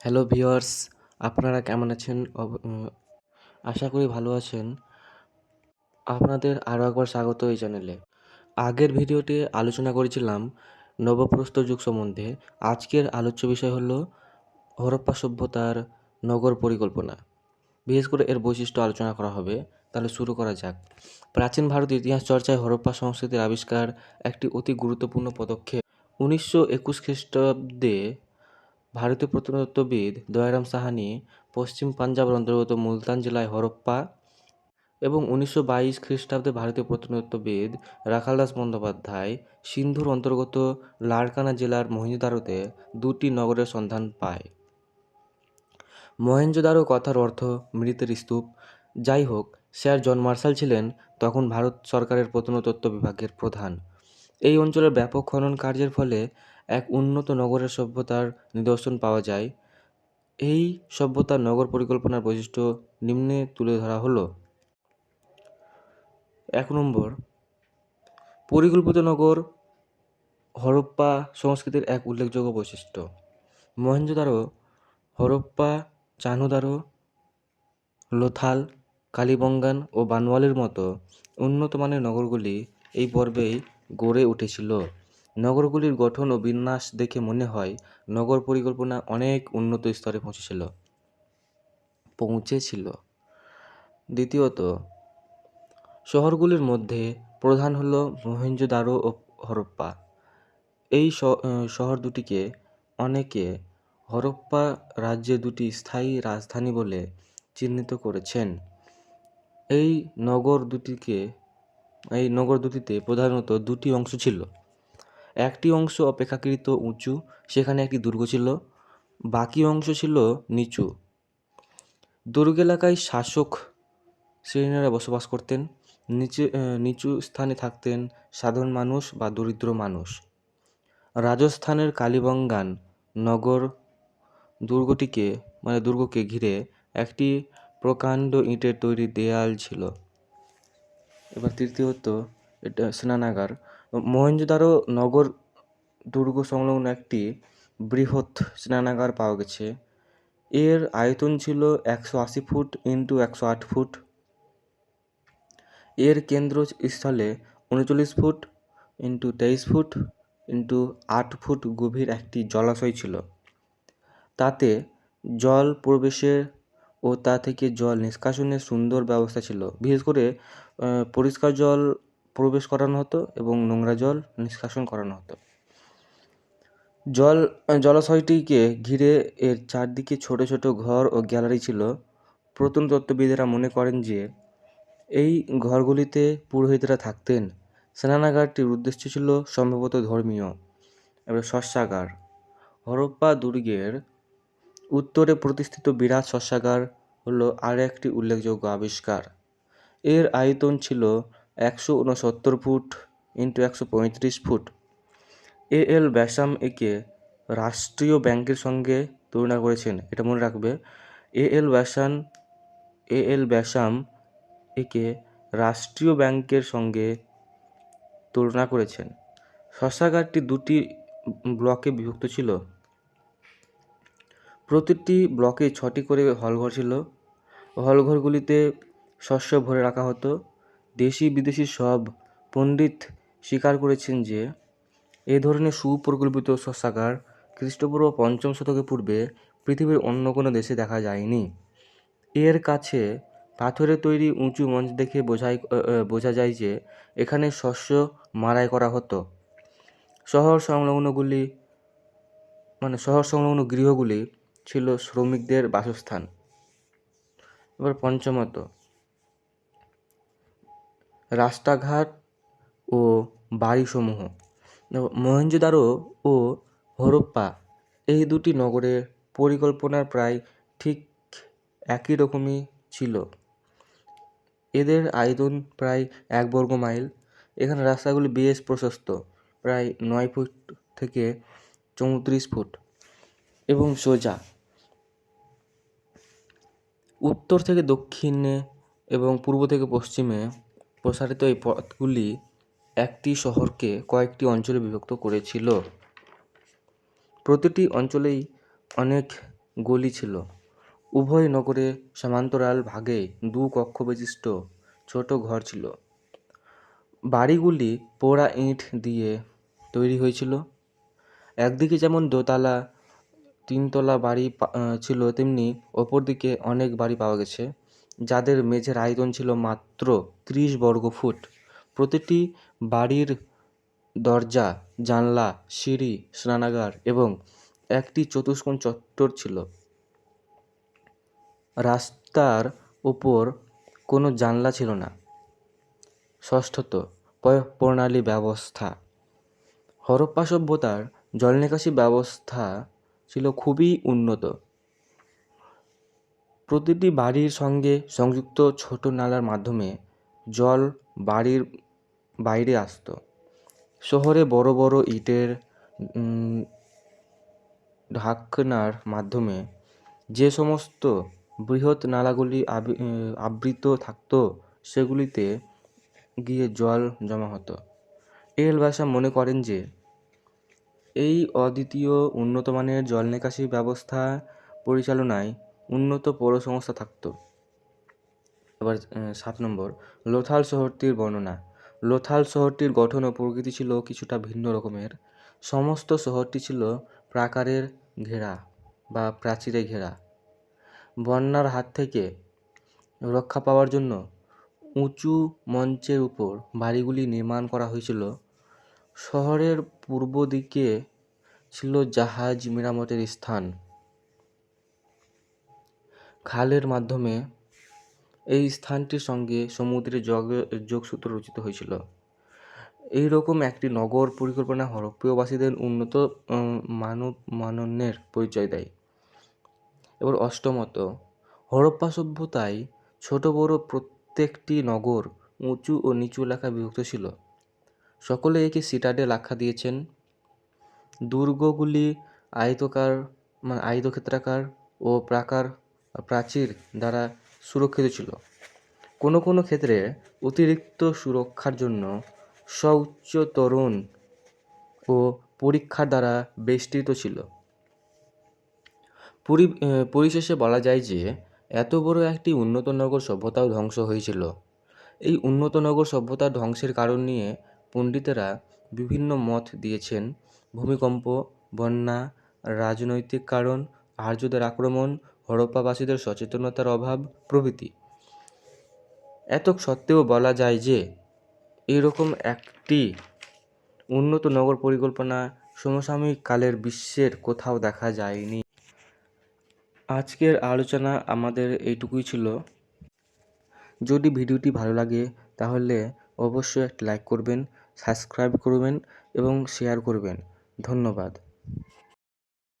Hello viewers, আপনারা কেমন আছেন? আশা করি ভালো আছেন। আপনাদের আরও একবার স্বাগত এই চ্যানেলে। আগের ভিডিওতে আলোচনা করেছিলাম নবপ্রস্তর যুগ সম্বন্ধে। আজকের আলোচ্য বিষয় হলো হরপ্পা সভ্যতার নগর পরিকল্পনা। বিশেষ করে এর বৈশিষ্ট্য আলোচনা করা হবে। তাহলে শুরু করা যাক। প্রাচীন ভারতের ইতিহাস চর্চায় হরপ্পা সংস্কৃতির আবিষ্কার একটি অতি গুরুত্বপূর্ণ পদক্ষেপ। উনিশশো একুশ খ্রিস্টাব্দে ভারতীয় প্রত্নতত্ত্ববিদ দয়ারাম সাহানি, পশ্চিম পাঞ্জাবের অন্তর্গত মুলতান জেলায় হরপ্পা এবং উনিশশো বাইশ খ্রিস্টাব্দে ভারতীয় প্রত্নতত্ত্ববিদ রাখালদাস বন্দ্যোপাধ্যায় সিন্ধুর অন্তর্গত লাড়কানা জেলার মহেঞ্জোদারোতে দুটি নগরের সন্ধান পায়। মহেঞ্জোদারো কথার অর্থ মৃতের স্তূপ। যাই হোক স্যার জন মার্শাল ছিলেন তখন ভারত সরকারের প্রত্নতত্ত্ব বিভাগের প্রধান। এই অঞ্চলের ব্যাপক খনন কার্যের ফলে এক উন্নত নগরের সভ্যতার নিদর্শন পাওয়া যায়। এই সভ্যতার নগর পরিকল্পনার বৈশিষ্ট্য নিম্নে তুলে ধরা হলো। এক নম্বর, পরিকল্পিত নগর হরপ্পা সংস্কৃতির এক উল্লেখযোগ্য বৈশিষ্ট্য। মহেঞ্জোদারো হরপ্পা, চানুদারো, লোথাল, কালীবঙ্গান ও বানওয়ালের মতো উন্নত মানের নগরগুলি এই পর্বেই গড়ে উঠেছিল। নগরগুলির গঠন ও বিন্যাস দেখে মনে হয় নগর পরিকল্পনা অনেক উন্নত স্তরে পৌঁছেছিল। পৌঁছেছিল। দ্বিতীয়ত, শহরগুলির মধ্যে প্রধান হলো মহেঞ্জোদারো ও হরপ্পা। এই শহর দুটিকে অনেকে হরপ্পা রাজ্যে দুটি স্থায়ী রাজধানী বলে চিহ্নিত করেছেন। এই নগর দুটিকে, এই নগর দুটিতে প্রধানত দুটি অংশ ছিল। একটি অংশ অপেক্ষাকৃত উঁচু, সেখানে একটি দুর্গ ছিল, বাকি অংশ ছিল নিচু। দুর্গ এলাকায় শাসক শ্রেণীরা বসবাস করতেন, নিচে নিচু স্থানে থাকতেন সাধারণ মানুষ বা দরিদ্র মানুষ। রাজস্থানের কালীবঙ্গান নগর দুর্গটিকে মানে দুর্গকে ঘিরে একটি প্রকাণ্ড ইটের তৈরি দেয়াল ছিল। এবার তৃতীয়ত এটা স্নানাগার। মহেঞ্জোদারো নগর দুর্গ সংলগ্ন একটি বৃহৎ স্নানাগার পাওয়া গেছে। এর আয়তন ছিল একশো আশি ফুট ইন্টু একশো আট ফুট। এর কেন্দ্রস্থলে উনচল্লিশ ফুট ইন্টু তেইশ ফুট ইন্টু আট ফুট গভীর একটি জলাশয় ছিল। তাতে জল প্রবেশের ও তা থেকে জল নিষ্কাশনের সুন্দর ব্যবস্থা ছিল। বিশেষ করে পরিষ্কার জল প্রবেশ করানো হতো এবং নোংরা জল নিষ্কাশন করানো হতো। জল, জলাশয়টিকে ঘিরে এর চারদিকে ছোট ছোট ঘর ও গ্যালারি ছিল। প্রত্নতত্ত্ববিদেরা মনে করেন যে এই ঘরগুলিতে পুরোহিতরা থাকতেন। স্নানাগারটির উদ্দেশ্য ছিল সম্ভবত ধর্মীয়। এবার শস্যাগার। হরপ্পা দুর্গের উত্তরে প্রতিষ্ঠিত বিরাট শস্যাগার হলো আর একটি উল্লেখযোগ্য আবিষ্কার। এর আয়তন ছিল একশো উনসত্তর ফুট ইন্টু একশো পঁয়ত্রিশ ফুট। এ এল ব্যাসাম একে রাষ্ট্রীয় ব্যাংকের সঙ্গে তুলনা করেছেন, এটা মনে রাখবে। এ এল ব্যাসান এ এল ব্যাসাম একে রাষ্ট্রীয় ব্যাংকের সঙ্গে তুলনা করেছেন। শস্যাগারটি দুটি ব্লকে বিভক্ত ছিল। প্রতিটি ব্লকে ছটি করে হলঘর ছিল। হলঘরগুলিতে শস্য ভরে রাখা হতো। দেশি বিদেশি সব পণ্ডিত স্বীকার করেছেন যে, এ ধরনের সুপরিকল্পিত শস্যাগার খ্রিস্টপূর্ব পঞ্চম শতকের পূর্বে পৃথিবীর অন্য কোনো দেশে দেখা যায়নি। এর কাছে পাথরের তৈরি উঁচু মঞ্চ দেখে বোঝাই বোঝা যায় যে, এখানে শস্য মারাই করা হতো। শহর সংলগ্নগুলি মানে শহর সংলগ্ন গৃহগুলি ছিল শ্রমিকদের বাসস্থান। এবার পঞ্চমত রাস্তাঘাট ও বাড়িসমূহ। মহেঞ্জোদারো ও হরপ্পা এই দুটি নগরের পরিকল্পনার প্রায় ঠিক একই রকমই ছিল। এদের আয়তন প্রায় এক বর্গ মাইল। এখানে রাস্তাগুলি বেশ প্রশস্ত, প্রায় নয় ফুট থেকে চৌত্রিশ ফুট এবং সোজা। উত্তর থেকে দক্ষিণে এবং পূর্ব থেকে পশ্চিমে প্রসারিত এই পথগুলি একটি শহরকে কয়েকটি অঞ্চলে বিভক্ত করেছিল। প্রতিটি অঞ্চলেই অনেক গলি ছিল। উভয় নগরে সমান্তরাল ভাগে দু কক্ষ বিশিষ্ট ছোট ঘর ছিল। বাড়িগুলি পোড়া ইট দিয়ে তৈরি হয়েছিল। একদিকে যেমন দোতলা, তিনতলা বাড়ি ছিল, তেমনি অপর দিকে অনেক বাড়ি পাওয়া গেছে। যাদের মেঝের আয়তন ছিল মাত্র ত্রিশ বর্গ ফুট। প্রতিটি বাড়ির দরজা, জানলা, সিঁড়ি, স্নানাগার এবং একটি চতুষ্কোণ চত্বর ছিল। রাস্তার উপর কোনো জানলা ছিল না। ষষ্ঠত প্রণালী ব্যবস্থা। হরপ্পা সভ্যতার জল নিকাশি ব্যবস্থা ছিল খুবই উন্নত। প্রতিটি বাড়ির সঙ্গে সংযুক্ত ছোট নালার মাধ্যমে জল বাড়ির বাইরে আসতো। শহরে বড় বড় ইটের ঢাকনার মাধ্যমে যে সমস্ত বৃহৎ নালাগুলি আবৃত থাকতো, সেগুলিতে গিয়ে জল জমা হতো। এল বাসা মনে করেন যে, এই অদ্বিতীয় উন্নতমানের জল নিকাশি ব্যবস্থা পরিচালনায় উন্নত পৌর সংস্থা থাকতো। এবার সাত নম্বর। লোথাল শহরটির বর্ণনা। লোথাল শহরটির গঠন ও প্রকৃতি ছিল কিছুটা ভিন্ন রকমের। সমস্ত শহরটি ছিল প্রাকারের ঘেরা বা প্রাচীরে ঘেরা। বন্যার হাত থেকে রক্ষা পাওয়ার জন্য উঁচু মঞ্চের উপর বাড়িগুলি নির্মাণ করা হয়েছিল। শহরের পূর্ব দিকে ছিল জাহাজ, মেরামতের স্থান। খালের মাধ্যমে এই স্থানটির সঙ্গে সমুদ্রের যোগ, যোগসূত্র রচিত হয়েছিল। এই রকম একটি নগর পরিকল্পনা হরপ্পীয়বাসীদের উন্নত মানব, মানন্যের পরিচয় দেয়। এবার অষ্টমত, হরপ্পা সভ্যতায় ছোট বড় প্রত্যেকটি নগর উঁচু ও নিচু এলাকায় বিভক্ত ছিল। সকলে একে সিটাডেল আখ্যা দিয়েছেন। দুর্গগুলি আয়তকার মানে আয়তক্ষেত্রাকার ও প্রাকার প্রাচীর দ্বারা সুরক্ষিত ছিল। কোনো কোনো ক্ষেত্রে অতিরিক্ত সুরক্ষার জন্য সুউচ্চ তরুণ ও পরীক্ষার দ্বারা বেষ্টিত ছিল। পরি পরিশেষে বলা যায় যে, এত বড় একটি উন্নত নগর সভ্যতাও ধ্বংস হয়েছিল। এই উন্নত নগর সভ্যতার ধ্বংসের কারণ নিয়ে পণ্ডিতেরা বিভিন্ন মত দিয়েছেন। ভূমিকম্প, বন্যা, রাজনৈতিক কারণ, আর্যদের আক্রমণ হরপ্পাবাসীদের সচেতনতার অভাব প্রভৃতি। এত সত্ত্বেও বলা যায় যে, এরকম একটি উন্নত নগর পরিকল্পনা সমসাময়িক কালের বিশ্বের কোথাও দেখা যায়নি। আজকের আলোচনা আমাদের এইটুকুই ছিল। যদি ভিডিওটি ভালো লাগে, তাহলে অবশ্যই একটি লাইক করবেন, সাবস্ক্রাইব করবেন এবং শেয়ার করবেন। ধন্যবাদ।